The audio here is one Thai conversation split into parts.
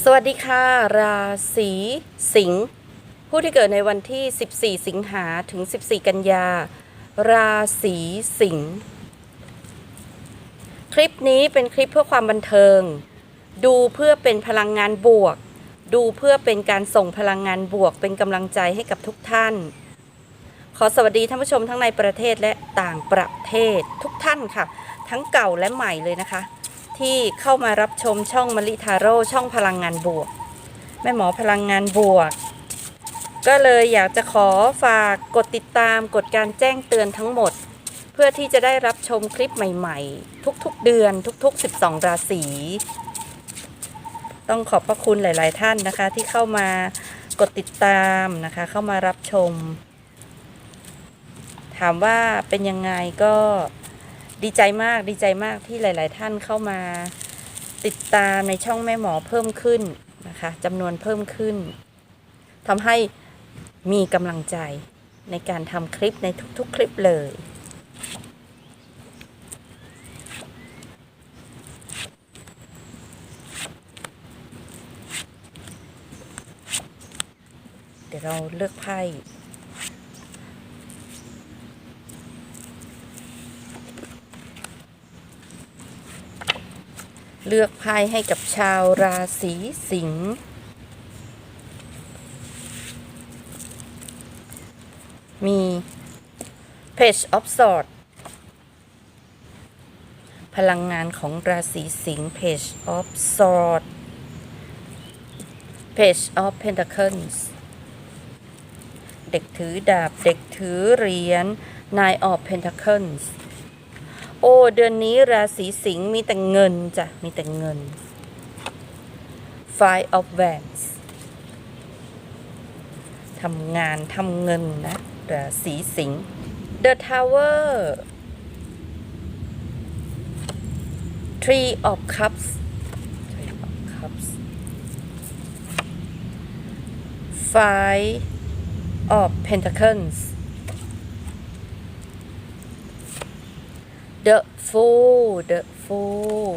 สวัสดีค่ะ ราศีสิงห์ผู้ที่เกิดในวันที่ 14 สิงหาถึง 14 กันยา ราศีสิงห์คลิปนี้เป็นคลิปเพื่อความบันเทิง ดูเพื่อเป็นพลังงานบวก ดูเพื่อเป็นการส่งพลังงานบวก เป็นกำลังใจให้กับทุกท่าน ขอสวัสดีท่านผู้ชมทั้งในประเทศและต่างประเทศทุกท่านค่ะ ทั้งเก่าและใหม่เลยนะคะ ที่เข้ามารับชมช่องมลิทาโร่ช่องพลังงานบวก แม่หมอพลังงานบวก ก็เลยอยากจะขอฝากกดติดตามกดการแจ้งเตือนทั้งหมด เพื่อที่จะได้รับชมคลิปใหม่ๆ ทุกๆเดือนทุกๆ 12 ราศีต้องขอบพระคุณหลาย ๆ ท่านนะคะ ที่เข้ามากดติดตามนะคะ เข้ามารับชม ถามว่าเป็นยังไงก็ ดีใจมากดีใจมากที่หลาย ๆ ท่านเข้ามาติดตามในช่องแม่หมอเพิ่มขึ้นนะคะจำนวนเพิ่มขึ้นทำให้มีกำลังใจในการทำคลิปในทุก ๆ คลิปเลย เดี๋ยวเราเลือกไพ่ เลือกไพ่ให้กับชาวราศีสิงห์มี Page of Swords พลังงานของราศีสิงห์ Page of Swords Page of Pentacles เด็กถือดาบ เด็กถือเหรียญ Nine of Pentacles โอ้เดือนนี้ราศีสิงห์มีแต่เงินจ้ะ มีแต่เงิน Five of Wands ทำงานทำเงินนะราศีสิงห์ The Tower Three of Cups Three of Cups Five of Pentacles The Fool The Fool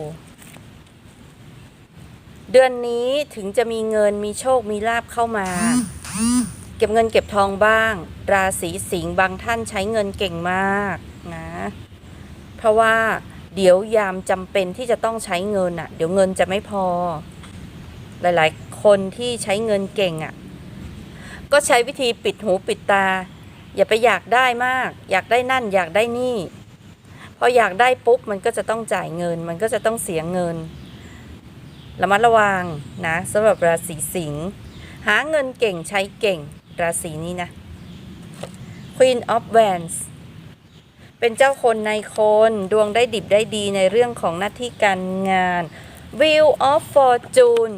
เดือนนี้ถึงจะมีเงินมีโชคมีลาบเข้ามา เก็บเงินเก็บทองบ้าง ราศีสิงห์บางท่านใช้เงินเก่งมากนะ เพราะว่าเดี๋ยวยามจำเป็นที่จะต้องใช้เงินอะ เดี๋ยวเงินจะไม่พอ หลายๆ คนที่ใช้เงินเก่งอะ ก็ใช้วิธีปิดหูปิดตา อย่าไปอยากได้มาก อยากได้นั่นอยากได้นี่ พออยากได้ปุ๊บมันก็จะต้องจ่ายเงิน มันก็จะต้องเสียเงินระมัดระวังนะสำหรับราศีสิงห์หาเงินเก่งใช้เก่งราศีนี้นะ Queen of Wands เป็นเจ้าคนในคนดวงได้ดิบได้ดีในเรื่องของหน้าที่การงาน Wheel of Fortune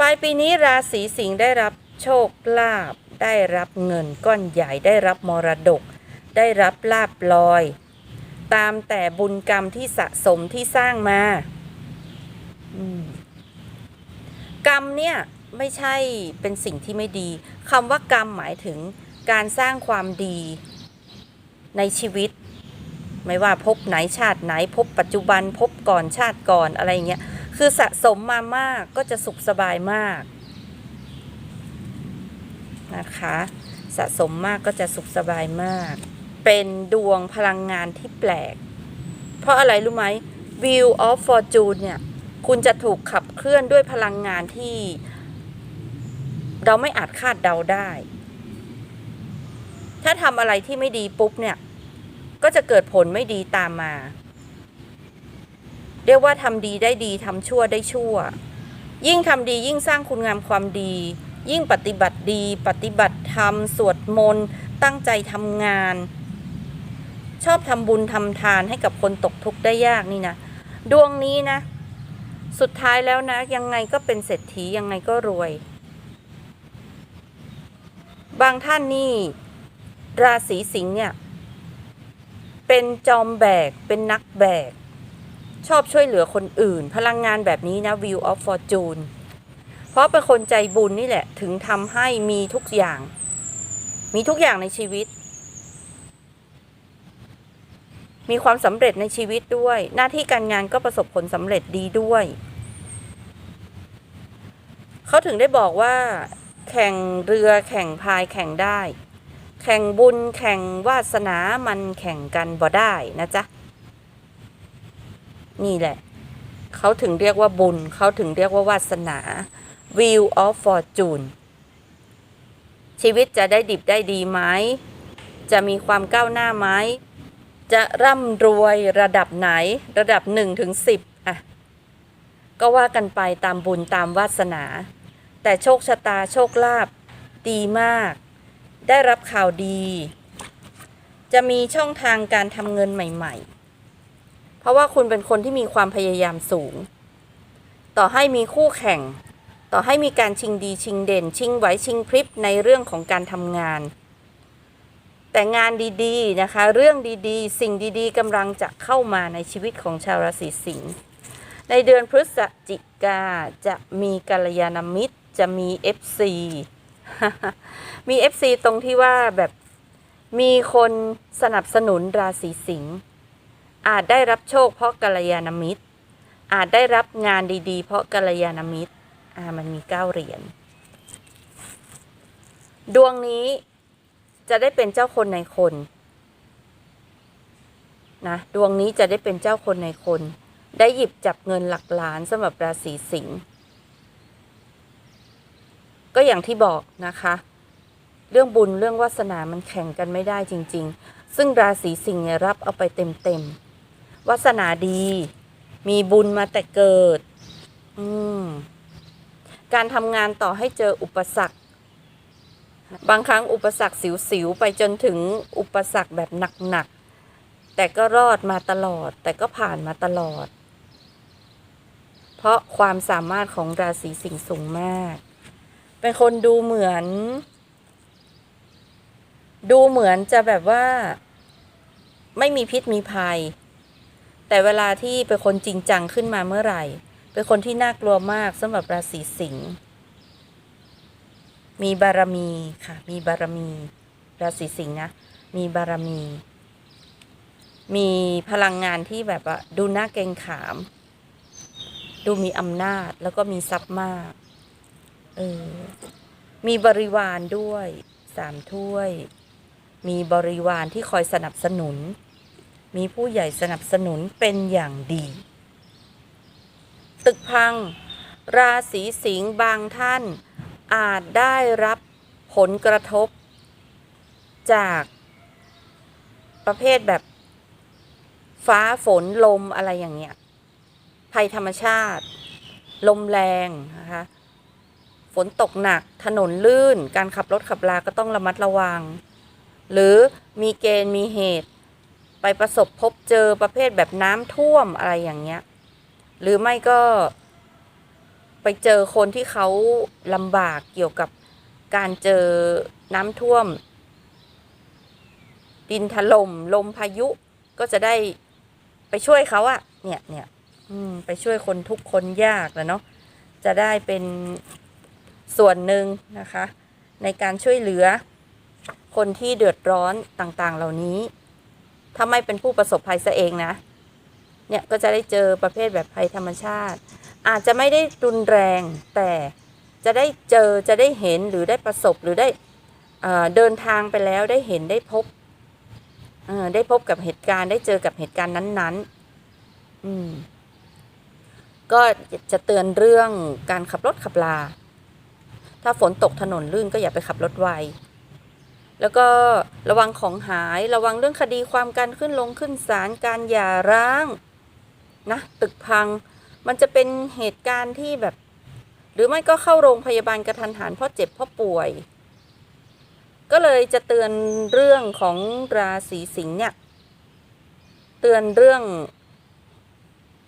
ปลายปีนี้ราศีสิงห์ได้รับโชคลาภได้รับเงินก้อนใหญ่ได้รับมรดก ได้รับลาบลอย ตามแต่บุญกรรมที่สะสมที่สร้างมากรรมเนี่ยไม่ใช่เป็นสิ่งที่ไม่ดีคำว่ากรรมหมายถึงการสร้างความดีในชีวิต ไม่ว่าพบไหนชาติไหนพบปัจจุบันพบก่อนชาติก่อนอะไรเงี้ยคือสะสมมามากก็จะสุขสบายมากนะคะ สะสมมากก็จะสุขสบายมาก เป็นดวงพลังงานที่แปลก เพราะอะไรรู้ไหม Wheel of Fortune เนี่ย คุณจะถูกขับเคลื่อนด้วยพลังงานที่ เราไม่อาจคาดเดาได้ ถ้าทำอะไรที่ไม่ดีปุ๊บเนี่ย ก็จะเกิดผลไม่ดีตามมา เรียกว่าทำดีได้ดีทำชั่วได้ชั่ว ยิ่งทำดียิ่งสร้างคุณงามความดี ยิ่งปฏิบัติดี ปฏิบัติธรรม สวดมนต์ ตั้งใจทำงาน ชอบทำบุญทำทานให้กับคนตกทุกข์ได้ยากนี่นะดวงนี้นะ สุดท้ายแล้วนะ ยังไงก็เป็นเศรษฐียังไงก็รวย บางท่านนี่ ราศีสิงห์เนี่ย เป็นจอมแบก เป็นนักแบก ชอบช่วยเหลือคนอื่น พลังงานแบบนี้นะ View of Fortune เพราะเป็นคนใจบุญนี่แหละ ถึงทำให้มีทุกอย่าง มีทุกอย่างในชีวิต มีความสำเร็จในชีวิตด้วย หน้าที่การงานก็ประสบผลสำเร็จดีด้วย เขาถึงได้บอกว่า แข่งเรือแข่งพายแข่งได้ แข่งบุญแข่งวาสนามันแข่งกันบ่ได้นะจ๊ะ นี่แหละ เขาถึงเรียกว่าบุญ เขาถึงเรียกว่าวาสนา Wheel of Fortune ชีวิตจะได้ดิบได้ดีไหม จะมีความก้าวหน้าไหม จะร่ำรวยระดับไหนระดับหนึ่งถึงสิบอะก็ว่ากันไปตามบุญตามวาสนา แต่โชคชะตาโชคลาภดีมาก ได้รับข่าวดี จะมีช่องทางการทำเงินใหม่ ๆ เพราะว่าคุณเป็นคนที่มีความพยายามสูง ต่อให้มีคู่แข่ง ต่อให้มีการชิงดีชิงเด่น ชิงไหวชิงพริบในเรื่องของการทำงาน แต่งานดีๆนะคะ เรื่องดีๆ สิ่งดีๆกำลังจะเข้ามาในชีวิตของชาวราศีสิงห์ในเดือนพฤศจิกาจะมีกัลยาณมิตรจะมี FC มี FC ตรงที่ว่าแบบมีคนสนับสนุนราศีสิงห์อาจได้รับโชคเพราะกัลยาณมิตร อาจได้รับงานดีๆ เพราะกัลยาณมิตรอ่ามันมีเก้าเหรียญดวงนี้ จะได้เป็นเจ้าคนในคนนะดวงนี้จะได้เป็นเจ้าคนในคน ได้หยิบจับเงินหลักล้านสำหรับราศีสิงห์ก็อย่างที่บอกนะคะ เรื่องบุญเรื่องวาสนามันแข่งกันไม่ได้จริง ๆ ซึ่งราศีสิงห์เนี่ยรับเอาไปเต็มๆวาสนาดี มีบุญมาแต่เกิด อืมการทำงานต่อให้เจออุปสรรค บางครั้งอุปสรรคสิวๆไปจนถึงอุปสรรคแบบหนักๆ แต่ก็รอดมาตลอด แต่ก็ผ่านมาตลอด เพราะความสามารถของราศีสิงห์สูงมาก เป็นคนดูเหมือน ดูเหมือนจะแบบว่า ไม่มีพิษมีภัย แต่เวลาที่เป็นคนจริงจังขึ้นมาเมื่อไหร่ เป็นคนที่น่ากลัวมากสำหรับราศีสิงห์ มีบารมีค่ะ มีบารมีราศีสิงห์นะ มีบารมี มีพลังงานที่แบบว่าดูน่าเกรงขาม ดูมีอำนาจแล้วก็มีทรัพย์มากเออมีบริวารด้วยสามถ้วย มีบริวารที่คอยสนับสนุน มีผู้ใหญ่สนับสนุนเป็นอย่างดี ตึกพัง ราศีสิงห์บางท่าน อาจได้รับผลกระทบ จากประเภทแบบฟ้าฝนลมอะไรอย่างเงี้ย ภัยธรรมชาติ ลมแรงนะคะ ฝนตกหนัก ถนนลื่น การขับรถขับลาก็ต้องระมัดระวัง หรือมีเกณฑ์มีเหตุ ไปประสบพบเจอประเภทแบบน้ำท่วมอะไรอย่างเงี้ย หรือไม่ก็ ไปเจอคนที่เขาลำบากเกี่ยวกับการเจอน้ำท่วม ดินถล่มลมพายุก็จะได้ไปช่วยเขาอะเนี่ยเนี่ยไปช่วยคนทุกคนยากแล้วเนาะจะได้เป็นส่วนหนึ่งนะคะ ในการช่วยเหลือ คนที่เดือดร้อนต่างๆ เหล่านี้ ถ้าไม่เป็นผู้ประสบภัยซะเองนะ เนี่ยก็จะได้เจอประเภทแบบภัยธรรมชาติ อาจจะไม่ได้รุนแรงแต่จะได้เจอจะได้เห็นหรือได้ประสบหรือได้เอ่อเดินทางไปแล้วได้เห็นได้พบได้พบกับเหตุการณ์ได้เจอกับเหตุการณ์นั้นๆอืมก็จะเตือนเรื่องการขับรถขับลา ถ้าฝนตกถนนลื่นก็อย่าไปขับรถไว แล้วก็ระวังของหายระวังเรื่องคดีความการขึ้นลงขึ้นศาลการหย่าร้างนะตึกพัง มันจะเป็นเหตุการณ์ที่แบบ หรือไม่ก็เข้าโรงพยาบาลกระทันหันเพราะเจ็บเพราะป่วย ก็เลยจะเตือนเรื่องของราศีสิงห์เนี่ย เตือนเรื่อง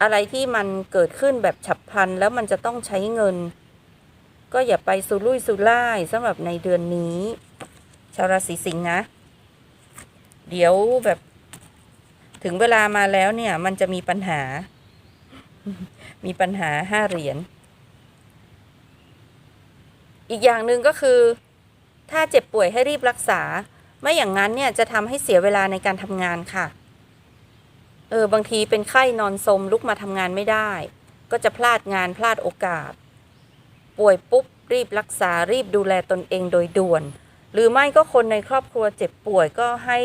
อะไรที่มันเกิดขึ้นแบบฉับพลันแล้วมันจะต้องใช้เงิน ก็อย่าไปสุรุ่ยสุร่ายสำหรับในเดือนนี้ ชาวราศีสิงห์นะ เดี๋ยวแบบถึงเวลามาแล้วเนี่ย มันจะมีปัญหา มีปัญหาห้าเหรียญ อีกอย่างหนึ่งก็คือ ถ้าเจ็บป่วยให้รีบรักษา ไม่อย่างนั้นเนี่ยจะทำให้เสียเวลาในการทำงานค่ะ เออบางทีเป็นไข้นอนสมลุกมาทำงานไม่ได้ ก็จะพลาดงานพลาดโอกาส ป่วยปุ๊บรีบรักษารีบดูแลตนเองโดยด่วน หรือไม่ก็คนในครอบครัวเจ็บป่วยก็ให้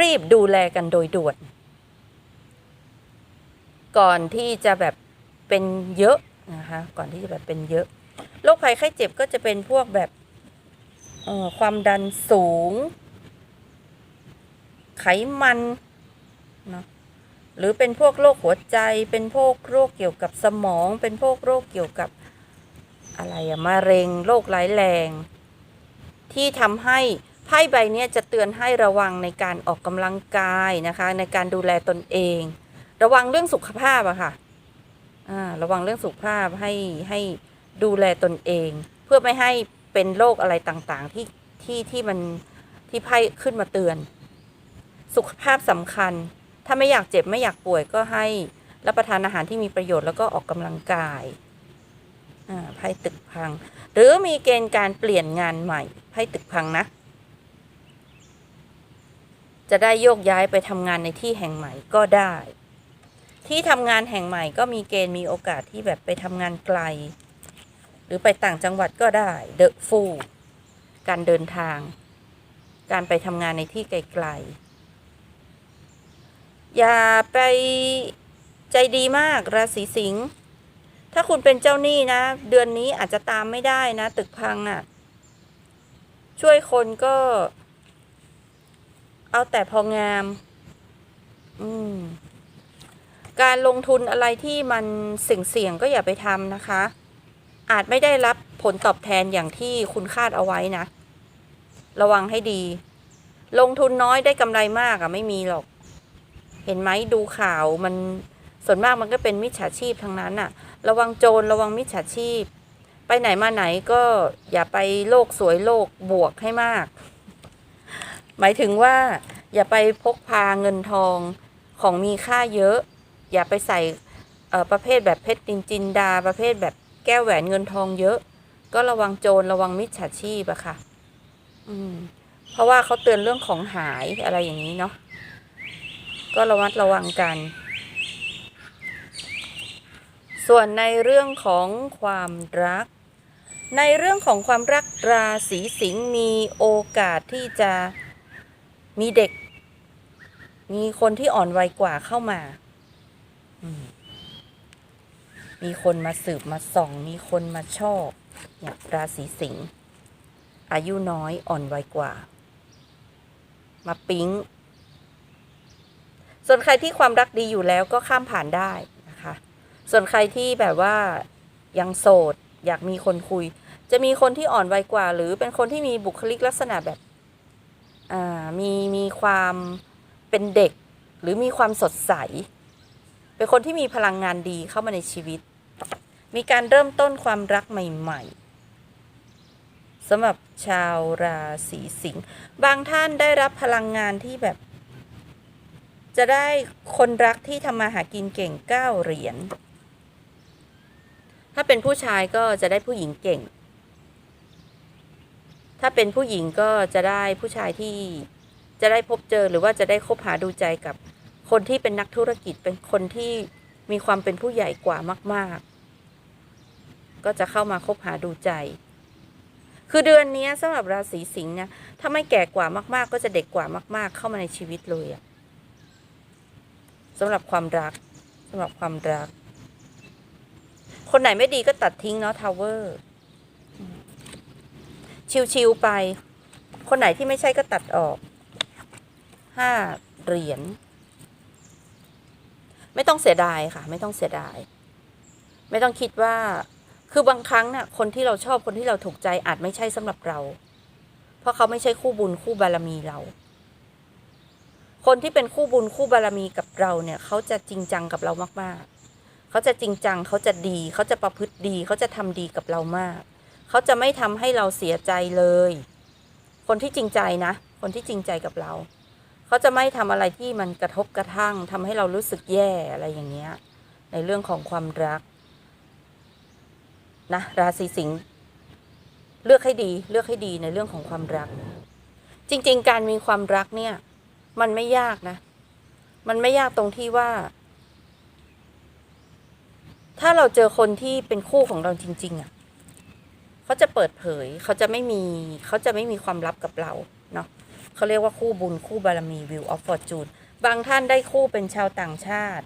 รีบดูแลกันโดยด่วน ก่อนที่จะแบบเป็นเยอะนะคะก่อนที่จะแบบเป็นเยอะโรคภัยไข้เจ็บก็จะเป็นพวกแบบความดันสูง ไขมันเนาะหรือเป็นพวกโรคหัวใจ เป็นพวกโรคเกี่ยวกับสมอง เป็นพวกโรคเกี่ยวกับอะไรอะมะเร็งโรคร้ายแรง ที่ทำให้ไพ่ใบนี้จะเตือนให้ระวังในการออกกำลังกายนะคะ ในการดูแลตนเอง ระวังเรื่องสุขภาพอะค่ะอ่าระวังเรื่องสุขภาพให้ให้ดูแลตนเอง เพื่อไม่ให้เป็นโรคอะไรต่างๆ ที่ที่ที่มันที่ไพ่ขึ้นมาเตือน สุขภาพสำคัญ ถ้าไม่อยากเจ็บไม่อยากป่วยก็ให้รับประทานอาหารที่มีประโยชน์แล้วก็ออกกำลังกายไพ่ตึกพัง หรือมีเกณฑ์การเปลี่ยนงานใหม่ไพ่ตึกพังนะ จะได้โยกย้ายไปทำงานในที่แห่งใหม่ก็ได้ ที่ทำงานแห่งใหม่ก็มีเกณฑ์มีโอกาสที่แบบไปทำงานไกล หรือไปต่างจังหวัดก็ได้เดอะฟูการเดินทาง การไปทำงานในที่ไกลๆ อย่าไปใจดีมากราศีสิงห์ถ้าคุณเป็นเจ้าหนี้นะ เดือนนี้อาจจะตามไม่ได้นะ ตึกพังอะ่ะ ช่วยคนก็ เอาแต่พองาม อืม การลงทุนอะไรที่มันเสี่ยงๆก็อย่าไปทำนะคะ อาจไม่ได้รับผลตอบแทนอย่างที่คุณคาดเอาไว้นะ ระวังให้ดี ลงทุนน้อยได้กำไรมากอะไม่มีหรอก เห็นไหมดูข่าวมันส่วนมากมันก็เป็นมิจฉาชีพทั้งนั้นอะระวังโจรระวังมิจฉาชีพ ไปไหนมาไหนก็อย่าไปโลกสวยโลกบวกให้มาก หมายถึงว่า อย่าไปพกพาเงินทองของมีค่าเยอะ อย่าไปใส่ประเภทแบบเพชรจินจินดา ประเภทแบบแก้วแหวนเงินทองเยอะ ก็ระวังโจรระวังมิจฉาชีพอะค่ะ อืม เพราะว่าเขาเตือนเรื่องของหายอะไรอย่างนี้เนาะก็ระวัดระวังกัน ส่วนในเรื่องของความรัก ในเรื่องของความรักราศีสิงห์มีโอกาสที่จะมีเด็ก มีคนที่อ่อนวัยกว่าเข้ามา มีคนมาสืบมาส่อง มีคนมาชอบเนี่ยราศีสิงห์อายุน้อยอ่อนวัยกว่า มาปิ๊ง ส่วนใครที่ความรักดีอยู่แล้วก็ข้ามผ่านได้นะคะ ส่วนใครที่แบบว่ายังโสด อยากมีคนคุย จะมีคนที่อ่อนวัยกว่า หรือเป็นคนที่มีบุคลิกลักษณะแบบมีมีความเป็นเด็กหรือมีความสดใส เป็นคนที่มีพลังงานดีเข้ามาในชีวิต มีการเริ่มต้นความรักใหม่ ๆสำหรับชาวราศีสิงห์บางท่านได้รับพลังงานที่แบบ จะได้คนรักที่ทำมาหากินเก่งเก้าเหรียญถ้าเป็นผู้ชายก็จะได้ผู้หญิงเก่ง ถ้าเป็นผู้หญิงก็จะได้ผู้ชายที่จะได้พบเจอหรือว่าจะได้คบหาดูใจกับ คนที่เป็นนักธุรกิจเป็นคนที่มีความเป็นผู้ใหญ่กว่ามาก ๆ ก็จะเข้ามาคบหาดูใจ คือเดือนนี้สำหรับราศีสิงห์นี่ยถ้าไม่แก่กว่ามาก ๆ ก็จะเด็กกว่ามาก ๆ เข้ามาในชีวิตเลยอะสำหรับความรักสำหรับความรัก คนไหนไม่ดีก็ตัดทิ้งเนาะทาวเวอร์ชิวๆไป คนไหนที่ไม่ใช่ก็ตัดออกห้าเหรียญ ไม่ต้องเสียดายค่ะ ไม่ต้องเสียดาย ไม่ต้องคิดว่า คือบางครั้งน่ะ คนที่เราชอบคนที่เราถูกใจอาจไม่ใช่สำหรับเรา เพราะเขาไม่ใช่คู่บุญคู่บารมีเรา คนที่เป็นคู่บุญคู่บารมีกับเราเนี่ย เขาจะจริงจังกับเรามาก ๆ เขาจะจริงจัง เขาจะดี เขาจะประพฤติดี เขาจะทำดีกับเรามาก เขาจะไม่ทำให้เราเสียใจเลย คนที่จริงใจนะ คนที่จริงใจกับเรา เขาจะไม่ทำอะไรที่มันกระทบกระทั่งทำให้เรารู้สึกแย่อะไรอย่างเงี้ย ในเรื่องของความรักนะราศีสิงห์เลือกให้ดีเลือกให้ดีในเรื่องของความรัก จริง ๆ การมีความรักเนี่ย มันไม่ยากนะ มันไม่ยากตรงที่ว่า ถ้าเราเจอคนที่เป็นคู่ของเราจริง ๆอะเขาจะเปิดเผยเขาจะไม่มีเขาจะไม่มีความลับกับเรา เขาเรียกว่าคู่บุญคู่บารมี View of Fortune บางท่านได้คู่เป็นชาวต่างชาติ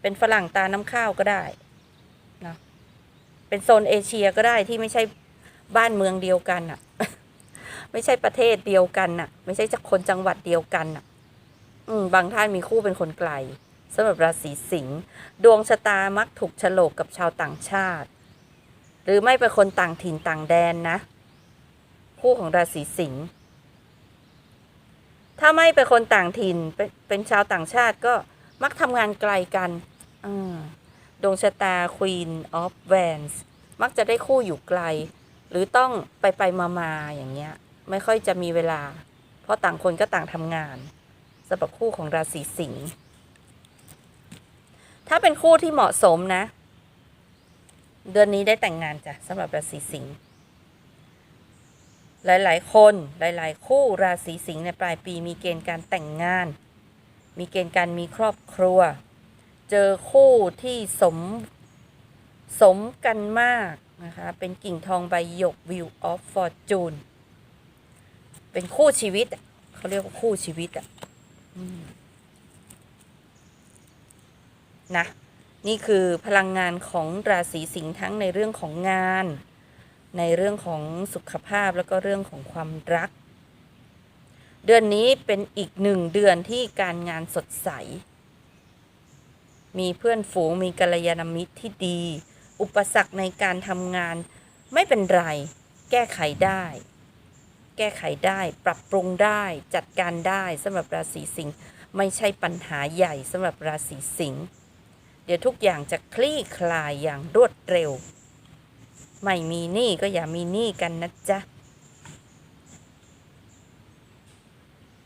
เป็นฝรั่งตาน้ำข้าวก็ได้นะเป็นโซนเอเชียก็ได้ที่ไม่ใช่บ้านเมืองเดียวกันอะไม่ใช่ประเทศเดียวกันน่ะ ไม่ใช่จากคนจังหวัดเดียวกันน่ะ อืม บางท่านมีคู่เป็นคนไกลสำหรับราศีสิงห์ดวงชะตามักถูกโฉลกกับชาวต่างชาติ หรือไม่เป็นคนต่างถิ่นต่างแดนนะ คู่ของราศีสิงห์ ถ้าไม่เป็นคนต่างถิ่นเป็นเป็นชาวต่างชาติก็มักทำงานไกลกันดวงชะตา Queen of Wands มักจะได้คู่อยู่ไกล หรือต้องไปไปมามาอย่างเงี้ย ไม่ค่อยจะมีเวลา เพราะต่างคนก็ต่างทำงานสำหรับคู่ของราศีสิงห์ถ้าเป็นคู่ที่เหมาะสมนะ เดือนนี้ได้แต่งงานจ้ะสำหรับราศีสิงห์ หลายๆ คนหลายๆ คู่ราศีสิงห์ในปลายปีมีเกณฑ์การแต่งงาน มีเกณฑ์การมีครอบครัว เจอคู่ที่สมสมกันมากนะคะ เป็นกิ่งทองใบหยก View of Fortune เป็นคู่ชีวิตเขาเรียกว่าคู่ชีวิตอะนะ นี่คือพลังงานของราศีสิงห์ทั้งในเรื่องของงาน ในเรื่องของสุขภาพแล้วก็เรื่องของความรัก เดือนนี้เป็นอีกหนึ่งเดือนที่การงานสดใส มีเพื่อนฝูงมีกัลยาณมิตรที่ดี อุปสรรคในการทำงานไม่เป็นไร แก้ไขได้ แก้ไขได้ ปรับปรุงได้จัดการได้สำหรับราศีสิงห์ไม่ใช่ปัญหาใหญ่สำหรับราศีสิงห์เดี๋ยวทุกอย่างจะคลี่คลายอย่างรวดเร็ว ไม่มีหนี้ก็อย่ามีหนี้กันนะจ๊ะ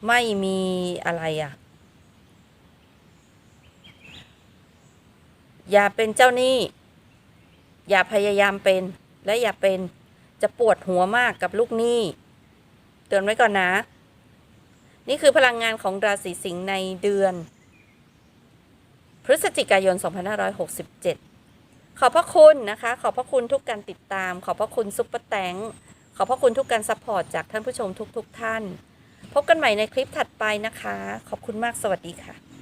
ไม่มีอะไรอะ อย่าเป็นเจ้าหนี้ อย่าพยายามเป็น และอย่าเป็น จะปวดหัวมากกับลูกหนี้ เตือนไว้ก่อนนะ นี่คือพลังงานของราศีสิงห์ในเดือน พฤศจิกายน 2567 ขอบพระคุณนะคะ ขอบพระคุณทุกการติดตาม ขอบพระคุณซุปเปอร์แตงขอบพระคุณทุกการซัพพอร์ตจากท่านผู้ชมทุกๆทท่าน พบกันใหม่ในคลิปถัดไปนะคะ ขอบคุณมากสวัสดีค่ะ